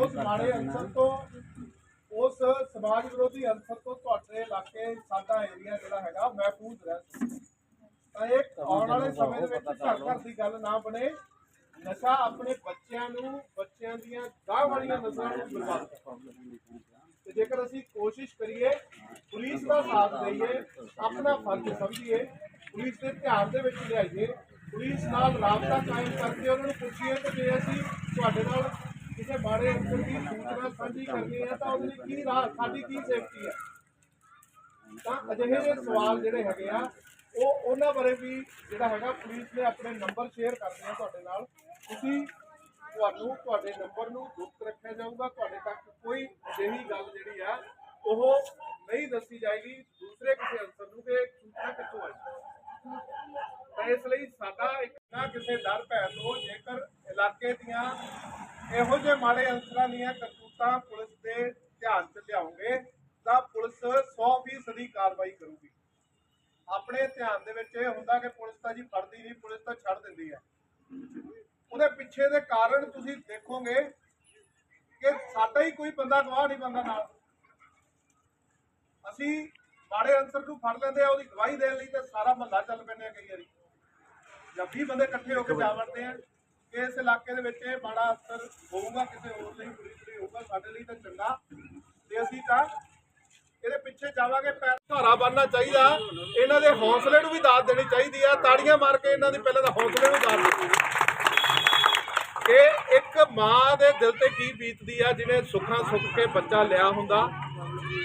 ਉਸ ਮਾੜੇ ਅੰਸਰ ਤੋਂ ਉਸ ਸਮਾਜ ਵਿਰੋਧੀ ਅੰਸਰ ਤੋਂ ਤੁਹਾਡੇ ਇਲਾਕੇ ਸਾਡਾ ਏਰੀਆ ਜਿਹੜਾ ਹੈਗਾ ਮਹਿਫੂਜ਼ ਰਹਿ ਤਾਂ ਇਹ ਆਉਣ ਵਾਲੇ ਸਮੇਂ ਦੇ ਵਿੱਚ ਘਰ ਘਰ ਦੀ ਗੱਲ ਨਾ ਬਣੇ। ਨਸ਼ਾ ਆਪਣੇ ਬੱਚਿਆਂ ਨੂੰ ਬੱਚਿਆਂ ਦੀਆਂ ਗਾਹ ਵਾਲੀਆਂ ਨਸਲਾਂ ਨੂੰ ਬਰਬਾਦ ਕਰਦਾ ਤੇ ਜੇਕਰ ਅਸੀਂ ਕੋਸ਼ਿਸ਼ ਕਰੀਏ ਪੁਲਿਸ ਦਾ ਸਾਥ ਦਈਏ ਆਪਣਾ ਫਰਜ਼ ਸਮਝੀਏ ਪੁਲਿਸ ਦੇ ਧਿਆਨ ਦੇ ਵਿੱਚ ਲਿਆਈਏ ਪੁਲਿਸ ਨਾਲ ਰਾਬਤਾ ਕਾਇਮ ਕਰਕੇ ਉਹਨਾਂ ਨੂੰ ਪੁੱਛੀਏ ਕਿ ਜੇ ਅਸੀਂ ਤੁਹਾਡੇ ਨਾਲ ਕਿਸੇ ਬਾਰੇ ਅੰਦਰ ਦੀ ਸੂਚਨਾ ਸਾਂਝੀ ਕਰਨੀ ਹੈ ਤਾਂ ਉਹਦੇ ਲਈ ਕੀ ਰਾਹ, ਸਾਡੀ ਕੀ ਸੇਫਟੀ ਹੈ? ਤਾਂ ਅਜਿਹੇ ਜਿਹੇ ਸਵਾਲ ਜਿਹੜੇ ਹੈਗੇ ਆ, ਉਹ ਉਹਨਾਂ ਬਾਰੇ ਵੀ ਜਿਹੜਾ ਹੈਗਾ ਪੁਲਿਸ ਨੇ ਆਪਣੇ ਨੰਬਰ ਸ਼ੇਅਰ ਕਰਨੇ ਆ ਤੁਹਾਡੇ ਨਾਲ। ਤੁਸੀਂ ਤੁਹਾਨੂੰ, ਤੁਹਾਡੇ ਨੰਬਰ ਨੂੰ ਗੁਪਤ ਰੱਖਿਆ ਜਾਊਗਾ, ਤੁਹਾਡੇ ਤੱਕ ਕੋਈ ਅਜਿਹੀ ਗੱਲ ਜਿਹੜੀ ਆ, ਉਹ ਨਹੀਂ ਦੱਸੀ ਜਾਏਗੀ। ਦੂਸਰੇ ਕਿਸੇ ਅਨਸਰ ਨੂੰ ਕਿ ਸੂਚਨਾ ਕਿੱਥੋਂ ਆਈ? ਤਾਂ ਇਸ ਲਈ ਸਾਡਾ ਇੱਕ ਨਾ ਕਿਸੇ ਡਰ ਭੈ ਤੋਂ ਜੇਕਰ ਇਲਾਕੇ ਦੀਆਂ ਇਹੋ ਜਿਹੇ ਮਾੜੇ ਅੰਸਰਾਂ ਦੀਆਂ ਕਰਤੂਤਾਂ ਪੁਲਿਸ ਦੇ ਧਿਆਨ 'ਚ ਲਿਆਉਂਗੇ ਤਾਂ ਪੁਲਿਸ 100% ਦੀ ਕਾਰਵਾਈ ਕਰੂਗੀ। ਆਪਣੇ ਧਿਆਨ ਦੇ ਵਿੱਚ ਇਹ ਹੁੰਦਾ ਕਿ ਪੁਲਿਸ ਤਾਂ ਜੀ ਫੜਦੀ ਨਹੀਂ ਪੁਲਿਸ ਤਾਂ ਛੱਡ ਦਿੰਦੀ ਹੈ ਉਹਦੇ ਪਿੱਛੇ ਦੇ ਕਾਰਨ ਤੁਸੀਂ ਦੇਖੋਗੇ ਕਿ ਸਾਡਾ ਹੀ ਕੋਈ ਬੰਦਾ ਗਵਾਹ ਨਹੀਂ ਬੰਦਾ ਨਾਲ। ਅਸੀਂ ਮਾੜੇ ਅੰਸਰ ਨੂੰ ਫੜ ਲੈਂਦੇ ਆ ਉਹਦੀ ਗਵਾਹੀ ਦੇਣ ਲਈ ਤੇ ਸਾਰਾ ਮਹੱਲਾ ਚੱਲ ਪੈਂਦੇ ਆ ਕਈ ਵਾਰੀ। ਜਾਂ 20 ਬੰਦੇ ਇਕੱਠੇ ਹੋ ਕੇ ਜਾ ਵੜਦੇ ਆ। ਇਸ ਇਲਾਕੇ ਦੇ ਵਿੱਚ ਇਹ ਮਾੜਾ ਅਸਰ ਹੋਊਗਾ, ਕਿਸੇ ਹੋਰ ਲਈ ਪੁਲਿਸ ਲਈ ਹੋਊਗਾ, ਸਾਡੇ ਲਈ ਤਾਂ ਚੰਗਾ। ਤੇ ਅਸੀਂ ਤਾਂ ਇਹਦੇ ਪਿੱਛੇ ਜਾਵਾਂਗੇ, ਪੈਰ ਧਾਰਾ ਬਣਨਾ ਚਾਹੀਦਾ। ਇਹਨਾਂ ਦੇ ਹੌਸਲੇ ਨੂੰ ਵੀ ਦਾਤ ਦੇਣੀ ਚਾਹੀਦੀ ਆ। ਤਾੜੀਆਂ ਮਾਰ ਕੇ ਇਹਨਾਂ ਦੀ ਪਹਿਲਾਂ ਤਾਂ ਹੌਸਲੇ ਨੂੰ ਦਾਤ ਦਿੱਤੀ ਕਿ ਇੱਕ ਮਾਂ ਦੇ ਦਿਲ ਤੇ ਕੀ ਬੀਤਦੀ ਆ ਜਿਹਨੇ ਸੁੱਖਾਂ ਸੁੱਖ ਕੇ ਬੱਚਾ ਲਿਆ ਹੁੰਦਾ।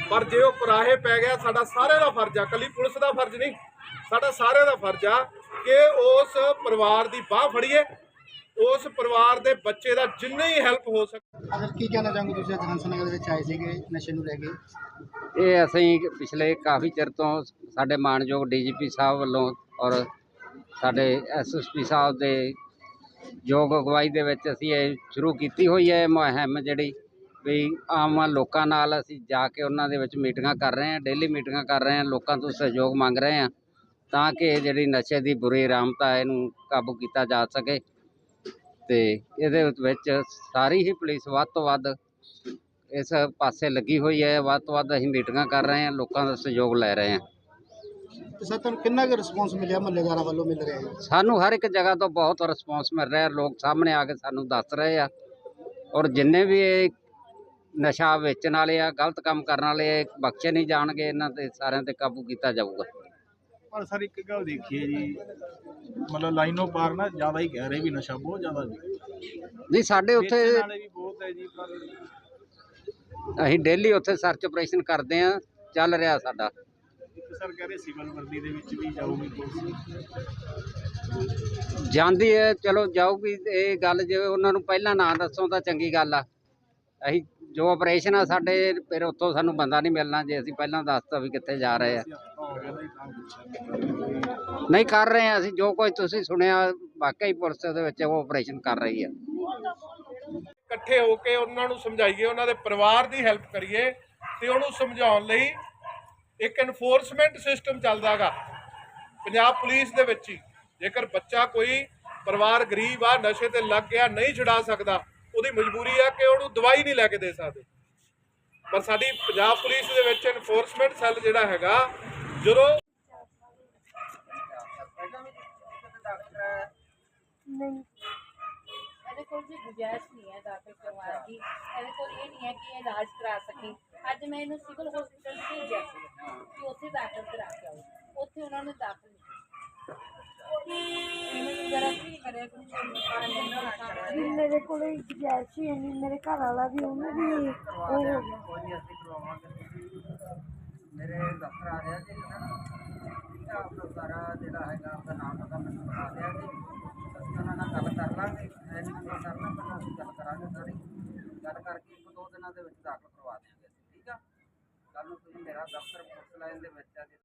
ਪਰ ਜੇ ਉਹ ਕੁਰਾਹੇ ਪੈ ਗਿਆ, ਸਾਡਾ ਸਾਰਿਆਂ ਦਾ ਫਰਜ਼ ਆ। ਕੱਲੀ ਪੁਲਿਸ ਦਾ ਫਰਜ਼ ਨਹੀਂ, ਸਾਡਾ ਸਾਰਿਆਂ ਦਾ ਫਰਜ਼ ਆ ਕਿ ਉਸ ਪਰਿਵਾਰ ਦੀ ਬਾਹ ਫੜੀਏ। ਉਸ ਪਰਿਵਾਰ ਦੇ ਬੱਚੇ ਦਾ ਜਿੰਨੀ ਹੀ ਹੈਲਪ ਹੋ ਸਕੇ ਅਗਰ ਕੀ ਕਹਿਣਾ ਚਾਹੋਗੇ ਤੁਸੀਂ? ਅੱਜ ਹੰਸਨਗਰ ਦੇ ਵਿੱਚ ਆਏ ਸੀਗੇ ਨਸ਼ੇ ਨੂੰ ਲੈ ਕੇ। ਇਹ ਅਸੀਂ ਪਿਛਲੇ ਕਾਫੀ ਚਿਰ ਤੋਂ ਸਾਡੇ ਮਾਨਯੋਗ ਡੀਜੀਪੀ ਸਾਹਿਬ ਵੱਲੋਂ ਔਰ ਸਾਡੇ ਐਸਐਸਪੀ ਸਾਹਿਬ ਦੇ ਯੋਗ ਅਗਵਾਈ ਦੇ ਵਿੱਚ ਅਸੀਂ ਇਹ ਸ਼ੁਰੂ ਕੀਤੀ ਹੋਈ ਹੈ ਇਹ ਮੁਹਿੰਮ ਜਿਹੜੀ ਵੀ ਆਮ ਲੋਕਾਂ ਨਾਲ ਅਸੀਂ ਜਾ ਕੇ ਉਹਨਾਂ ਦੇ ਵਿੱਚ ਮੀਟਿੰਗਾਂ ਕਰ ਰਹੇ ਹਾਂ ਡੇਲੀ ਮੀਟਿੰਗਾਂ ਕਰ ਰਹੇ ਹਾਂ ਲੋਕਾਂ ਤੋਂ ਸਹਿਯੋਗ ਮੰਗ ਰਹੇ ਹਾਂ ਤਾਂ ਕਿ ਜਿਹੜੀ ਨਸ਼ੇ ਦੀ ਬੁਰੀ ਰਾਮਤਾ ਹੈ ਇਹਨੂੰ ਕਾਬੂ ਕੀਤਾ ਜਾ ਸਕੇ। ਤੇ ਇਹਦੇ ਵਿੱਚ ਸਾਰੀ ਹੀ ਪੁਲਿਸ ਵੱਧ ਤੋਂ ਵੱਧ ਇਸ ਪਾਸੇ ਲੱਗੀ ਹੋਈ ਹੈ ਵੱਧ ਤੋਂ ਵੱਧ ਅਸੀਂ ਮੀਟਿੰਗਾਂ ਕਰ ਰਹੇ ਹਾਂ ਲੋਕਾਂ ਦਾ ਸਹਿਯੋਗ ਲੈ ਰਹੇ ਹਾਂ। ਤੇ ਸਰ ਤੁਹਾਨੂੰ ਕਿੰਨਾ ਕੁ ਰਿਸਪੌਂਸ ਮਿਲਿਆ ਮਹੱਲੇਦਾਰਾਂ ਵੱਲੋਂ ਮਿਲ ਰਿਹਾ? ਹੈ ਸਾਨੂੰ ਹਰ ਇੱਕ ਜਗ੍ਹਾ ਤੋਂ ਬਹੁਤ ਰਿਸਪੌਂਸ ਮਿਲ ਰਿਹਾ ਲੋਕ ਸਾਹਮਣੇ ਆ ਕੇ ਸਾਨੂੰ ਦੱਸ ਰਹੇ ਆ। ਔਰ ਜਿੰਨੇ ਵੀ ਇਹ ਨਸ਼ਾ ਵੇਚਣ ਵਾਲੇ ਆ ਗਲਤ ਕੰਮ ਕਰਨ ਵਾਲੇ ਆ, ਬਖਸ਼ੇ ਨਹੀਂ ਜਾਣਗੇ ਇਹਨਾਂ ਤੇ ਸਾਰਿਆਂ ਤੇ ਕਾਬੂ ਕੀਤਾ ਜਾਊਗਾ। ਪਰ ਸਰ ਇੱਕ ਗੱਲ ਦੇਖੀਏ ਜੀ ਮਤਲਬ ਲਾਈਨੋਂ ਪਾਰ ਨਾ ਜ਼ਿਆਦਾ ਹੀ ਕਹਿ ਰਹੇ ਵੀ ਨਸ਼ਾ ਬਹੁਤ ਜ਼ਿਆਦਾ ਵੀ। ਨਹੀਂ ਸਾਡੇ ਉੱਥੇ ਵੇਚਣ ਵਾਲੇ ਵੀ ਬਹੁਤ ਹੈ ਜੀ ਪਰ ਅਸੀਂ ਡੇਲੀ ਉੱਥੇ ਸਰਚ ਆਪਰੇਸ਼ਨ ਕਰਦੇ ਆ ਚੱਲ ਰਿਹਾ ਸਾਡਾ। ਇੱਕ ਸਰ ਕਹਿ ਰਹੇ ਸਿਵਲ ਵਰਦੀ ਦੇ ਵਿੱਚ ਵੀ ਜਾਊਗੀ ਪੁਲਿਸ ਜਾਂਦੀ ਹੈ ਚਲੋ ਜਾਊਗੀ ਇਹ ਗੱਲ ਜੇ ਉਹਨਾਂ ਨੂੰ ਪਹਿਲਾਂ ਨਾ ਦੱਸੋ ਤਾਂ ਚੰਗੀ ਗੱਲ ਆ। ਅਸੀਂ ਜੋ ਆਪਰੇਸ਼ਨ ਆ ਸਾਡੇ ਫਿਰ ਉੱਥੋਂ ਸਾਨੂੰ ਬੰਦਾ ਨਹੀਂ ਮਿਲਣਾ ਜੇ ਅਸੀਂ ਪਹਿਲਾਂ ਦੱਸਤਾ ਵੀ ਕਿੱਥੇ ਜਾ ਰਹੇ ਆ। ਨਹੀਂ ਕਰ ਰਹੇ ਆ ਅਸੀਂ, ਜੋ ਕੁਝ ਤੁਸੀਂ ਸੁਣਿਆ, ਵਾਕਈ ਪੁਲਿਸ ਦੇ ਵਿੱਚ ਉਹ ਆਪਰੇਸ਼ਨ ਕਰ ਰਹੀ ਆ ਇਕੱਠੇ ਹੋ ਕੇ ਉਹਨਾਂ ਨੂੰ ਸਮਝਾਈਏ, ਉਹਨਾਂ ਦੇ ਪਰਿਵਾਰ ਦੀ ਹੈਲਪ ਕਰੀਏ ਤੇ ਉਹਨੂੰ ਸਮਝਾਉਣ ਲਈ ਇੱਕ ਐਨਫੋਰਸਮੈਂਟ ਸਿਸਟਮ ਚੱਲਦਾਗਾ ਪੰਜਾਬ ਪੁਲਿਸ ਦੇ ਵਿੱਚ ਹੀ, ਜੇਕਰ ਬੱਚਾ ਕੋਈ ਪਰਿਵਾਰ ਗਰੀਬ ਆ, ਨਸ਼ੇ ਤੇ ਲੱਗ ਗਿਆ, ਨਹੀਂ ਛੁਡਾ ਸਕਦਾ, ਉਹਦੀ ਮਜਬੂਰੀ ਆ ਕਿ ਉਹਨੂੰ ਦਵਾਈ ਨਹੀਂ ਲੈ ਕੇ ਦੇ ਸਕਦੇ। ਪਰ ਸਾਡੀ ਪੰਜਾਬ ਪੁਲਿਸ ਦੇ ਵਿੱਚ ਐਨਫੋਰਸਮੈਂਟ ਸੈੱਲ ਜਿਹੜਾ ਹੈਗਾ ਜਦੋਂ ਨਹੀਂ। ਇਹਦੇ ਕੋਲ ਜੀ ਗੁੰਜਾਇਸ਼ ਨਹੀਂ ਹੈ ਦਾਖਲ ਕਰਵਾਉਣ ਦੀ। ਇਹਦੇ ਕੋਲ ਇਹ ਨਹੀਂ ਹੈ ਕਿ ਇਹ ਇਲਾਜ ਕਰਾ ਸਕੇ। ਅੱਜ ਮੈਂ ਇਹਨੂੰ ਸਿਵਲ ਹਸਪੀਟਲ ਭੇਜਿਆ ਸੀ ਕਿ ਉੱਥੇ ਦਾਖਲ ਕਰਾ ਕੇ ਆਓ। ਉੱਥੇ ਉਹਨਾਂ ਨੇ ਦਾਖਲ ਨਹੀਂ ਮੇਰੇ ਕੋਲ ਗੁੰਜਾਇਸ਼ ਹੀ ਨਹੀਂ ਮੇਰੇ ਘਰ ਵਾਲਾ ਵੀ ਉਹਨੂੰ ਵੀ ਉਹ ਹੋ ਗਿਆ ਮੇਰੇ ਦਫ਼ਤਰ ਆ ਰਿਹਾ ਜੀ। ਠੀਕ ਆਪਣਾ ਸਾਰਾ ਜਿਹੜਾ ਹੈਗਾ ਆਪਣਾ ਨਾਮ ਪਤਾ ਮੈਨੂੰ ਬਤਾ ਦਿਆ ਜੀ। ਅਸੀਂ ਉਹਨਾਂ ਨਾਲ ਗੱਲ ਕਰ ਲਾਂਗੇ। ਐਨੀ ਨੰਬਰ ਕਰਨਾ ਪਹਿਲਾਂ ਅਸੀਂ ਗੱਲ ਕਰਾਂਗੇ ਸਾਰੀ। ਗੱਲ ਕਰਕੇ ਇੱਕ ਦੋ ਦਿਨਾਂ ਦੇ ਵਿੱਚ ਦਾਖਲ ਕਰਵਾ ਦਿਆਂਗੇ ਅਸੀਂ, ਠੀਕ ਆ? ਕੱਲ ਨੂੰ ਤੁਸੀਂ ਮੇਰਾ ਦਫ਼ਤਰ ਪੁਲਿਸ ਲਾਈਨ ਦੇ ਵਿੱਚ ਆ ਕੇ